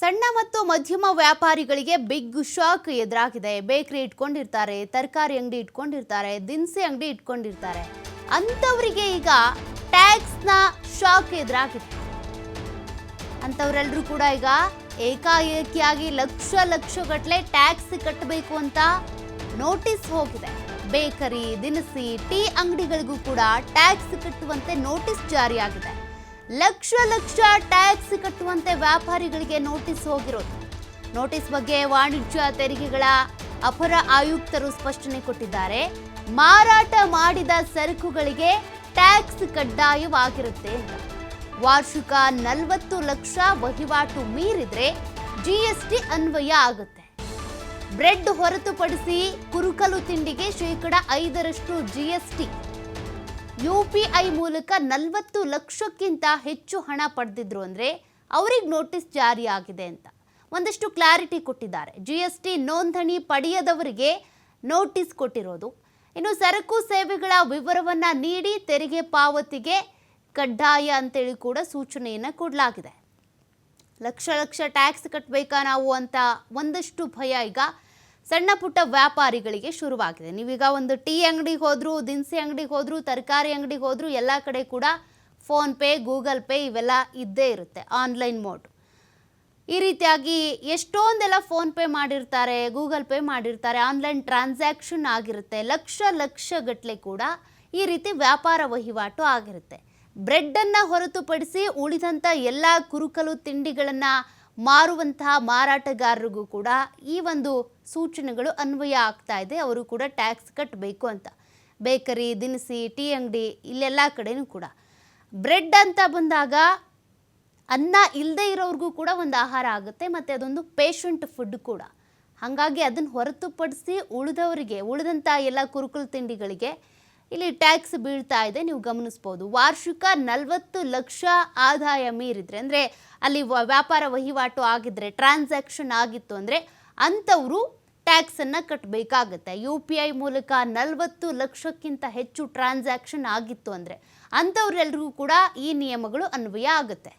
ಸಣ್ಣ ಮತ್ತು ಮಧ್ಯಮ ವ್ಯಾಪಾರಿಗಳಿಗೆ ಬಿಗ್ ಶಾಕ್ ಎದುರಾಗಿದೆ. ಬೇಕರಿ ಇಟ್ಕೊಂಡಿರ್ತಾರೆ, ತರಕಾರಿ ಅಂಗಡಿ ಇಟ್ಕೊಂಡಿರ್ತಾರೆ, ದಿನಸಿ ಅಂಗಡಿ ಇಟ್ಕೊಂಡಿರ್ತಾರೆ. ಅಂಥವರಿಗೆ ಈಗ ಟ್ಯಾಕ್ಸ್ನ ಶಾಕ್ ಎದುರಾಗಿದೆ. ಅಂಥವರೆಲ್ಲರೂ ಕೂಡ ಈಗ ಏಕಾಏಕಿಯಾಗಿ ಲಕ್ಷ ಲಕ್ಷ ಗಟ್ಟಲೆ ಟ್ಯಾಕ್ಸ್ ಕಟ್ಟಬೇಕು ಅಂತ ನೋಟಿಸ್ ಹೋಗಿದೆ. ಬೇಕರಿ, ದಿನಸಿ, ಟೀ ಅಂಗಡಿಗಳಿಗೂ ಕೂಡ ಟ್ಯಾಕ್ಸ್ ಕಟ್ಟುವಂತೆ ನೋಟಿಸ್ ಜಾರಿಯಾಗಿದೆ. ಲಕ್ಷ ಲಕ್ಷ ಟ್ಯಾಕ್ಸ್ ಕಟ್ಟುವಂತೆ ವ್ಯಾಪಾರಿಗಳಿಗೆ ನೋಟಿಸ್ ಹೋಗಿರೋದು. ನೋಟಿಸ್ ಬಗ್ಗೆ ವಾಣಿಜ್ಯ ತೆರಿಗೆಗಳ ಅಪರ ಆಯುಕ್ತರು ಸ್ಪಷ್ಟನೆ ಕೊಟ್ಟಿದ್ದಾರೆ. ಮಾರಾಟ ಮಾಡಿದ ಸರಕುಗಳಿಗೆ ಟ್ಯಾಕ್ಸ್ ಕಡ್ಡಾಯವಾಗಿರುತ್ತೆ ವಾರ್ಷಿಕ ನಲವತ್ತು ಲಕ್ಷ ವಹಿವಾಟು ಮೀರಿದ್ರೆ ಜಿಎಸ್ಟಿ ಅನ್ವಯ ಆಗುತ್ತೆ. ಬ್ರೆಡ್ ಹೊರತುಪಡಿಸಿ ಕುರುಕಲು ತಿಂಡಿಗೆ ಶೇಕಡ ಐದರಷ್ಟು ಜಿಎಸ್ಟಿ. ಯುಪಿಐ ಮೂಲಕ ನಲವತ್ತು ಲಕ್ಷಕ್ಕಿಂತ ಹೆಚ್ಚು ಹಣ ಪಡೆದಿದ್ರು ಅಂದ್ರೆ ಅವ್ರಿಗೆ ನೋಟಿಸ್ ಜಾರಿ ಆಗಿದೆ ಅಂತ. ಒಂದಷ್ಟು ಕ್ಲಾರಿಟಿ ಕೊಟ್ಟಿದ್ದಾರೆ. ಜಿ ಎಸ್ ಟಿ ನೋಂದಣಿ ಪಡೆಯದವರಿಗೆ ನೋಟಿಸ್ ಕೊಟ್ಟಿರೋದು. ಇನ್ನು ಸರಕು ಸೇವೆಗಳ ವಿವರವನ್ನ ನೀಡಿ ತೆರಿಗೆ ಪಾವತಿಗೆ ಕಡ್ಡಾಯ ಅಂತೇಳಿ ಕೂಡ ಸೂಚನೆಯನ್ನು ಕೊಡಲಾಗಿದೆ. ಲಕ್ಷ ಲಕ್ಷ ಟ್ಯಾಕ್ಸ್ ಕಟ್ಟಬೇಕಾ ನಾವು ಅಂತ ಒಂದಷ್ಟು ಭಯ ಈಗ. ಸಣ್ಣ ಪುಟ್ಟ ವ್ಯಾಪಾರಿಗಳಿಗೆ ಶುರುವಾಗಿದೆ. ನೀವೀಗ ಒಂದು ಟೀ ಅಂಗಡಿಗೆ ಹೋದ್ರು, ದಿನಸಿ ಅಂಗಡಿಗೆ ಹೋದ್ರು, ತರಕಾರಿ ಅಂಗಡಿಗೆ ಹೋದ್ರು ಎಲ್ಲ ಕಡೆ ಕೂಡ ಫೋನ್ಪೇ ಗೂಗಲ್ ಪೇ ಇವೆಲ್ಲ ಇದ್ದೇ ಇರುತ್ತೆ, ಆನ್ಲೈನ್ ಮೋಡ್. ಈ ರೀತಿಯಾಗಿ ಎಷ್ಟೊಂದೆಲ್ಲ ಫೋನ್ ಪೇ ಮಾಡಿರ್ತಾರೆ, ಗೂಗಲ್ ಪೇ ಮಾಡಿರ್ತಾರೆ, ಆನ್ಲೈನ್ ಟ್ರಾನ್ಸಾಕ್ಷನ್ ಆಗಿರುತ್ತೆ, ಲಕ್ಷ ಲಕ್ಷ ಗಟ್ಟಲೆ ಕೂಡ ಈ ರೀತಿ ವ್ಯಾಪಾರ ವಹಿವಾಟು ಆಗಿರುತ್ತೆ. ಬ್ರೆಡ್ಡನ್ನು ಹೊರತುಪಡಿಸಿ ಉಳಿದಂಥ ಎಲ್ಲ ಕುರುಕಲು ತಿಂಡಿಗಳನ್ನು ಮಾರುವಂತಹ ಮಾರಾಟಗಾರರಿಗೂ ಕೂಡ ಈ ಒಂದು ಸೂಚನೆಗಳು ಅನ್ವಯ ಆಗ್ತಾ ಇದೆ. ಅವರು ಕೂಡ ಟ್ಯಾಕ್ಸ್ ಕಟ್ಟಬೇಕು ಅಂತ. ಬೇಕರಿ, ದಿನಸಿ, ಟೀ ಅಂಗಡಿ ಇಲ್ಲೆಲ್ಲ ಕಡೆನೂ ಕೂಡ. ಬ್ರೆಡ್ ಅಂತ ಬಂದಾಗ ಅನ್ನ ಇಲ್ಲದೆ ಇರೋರಿಗೂ ಕೂಡ ಒಂದು ಆಹಾರ ಆಗುತ್ತೆ. ಮತ್ತು ಅದೊಂದು ಪೇಷಂಟ್ ಫುಡ್ ಕೂಡ. ಹಾಗಾಗಿ ಅದನ್ನು ಹೊರತುಪಡಿಸಿ ಉಳಿದವರಿಗೆ, ಉಳಿದಂಥ ಎಲ್ಲ ಕುರುಕುಲು ತಿಂಡಿಗಳಿಗೆ ಇಲ್ಲಿ ಟ್ಯಾಕ್ಸ್ ಬೀಳ್ತಾ ಇದೆ, ನೀವು ಗಮನಿಸ್ಬೋದು. ವಾರ್ಷಿಕ ನಲವತ್ತು ಲಕ್ಷ ಆದಾಯ ಮೀರಿದ್ರೆ, ಅಂದರೆ ಅಲ್ಲಿ ವ್ಯಾಪಾರ ವಹಿವಾಟು ಆಗಿದ್ರೆ ಟ್ರಾನ್ಸಾಕ್ಷನ್ ಆಗಿತ್ತು ಅಂದರೆ ಅಂಥವರು ಟ್ಯಾಕ್ಸನ್ನು ಕಟ್ಟಬೇಕಾಗತ್ತೆ ಯು ಪಿ ಐ ಮೂಲಕ ನಲವತ್ತು ಲಕ್ಷಕ್ಕಿಂತ ಹೆಚ್ಚು ಟ್ರಾನ್ಸಾಕ್ಷನ್ ಆಗಿತ್ತು ಅಂದರೆ ಅಂಥವ್ರೆಲ್ರಿಗೂ ಕೂಡ ಈ ನಿಯಮಗಳು ಅನ್ವಯ ಆಗುತ್ತೆ.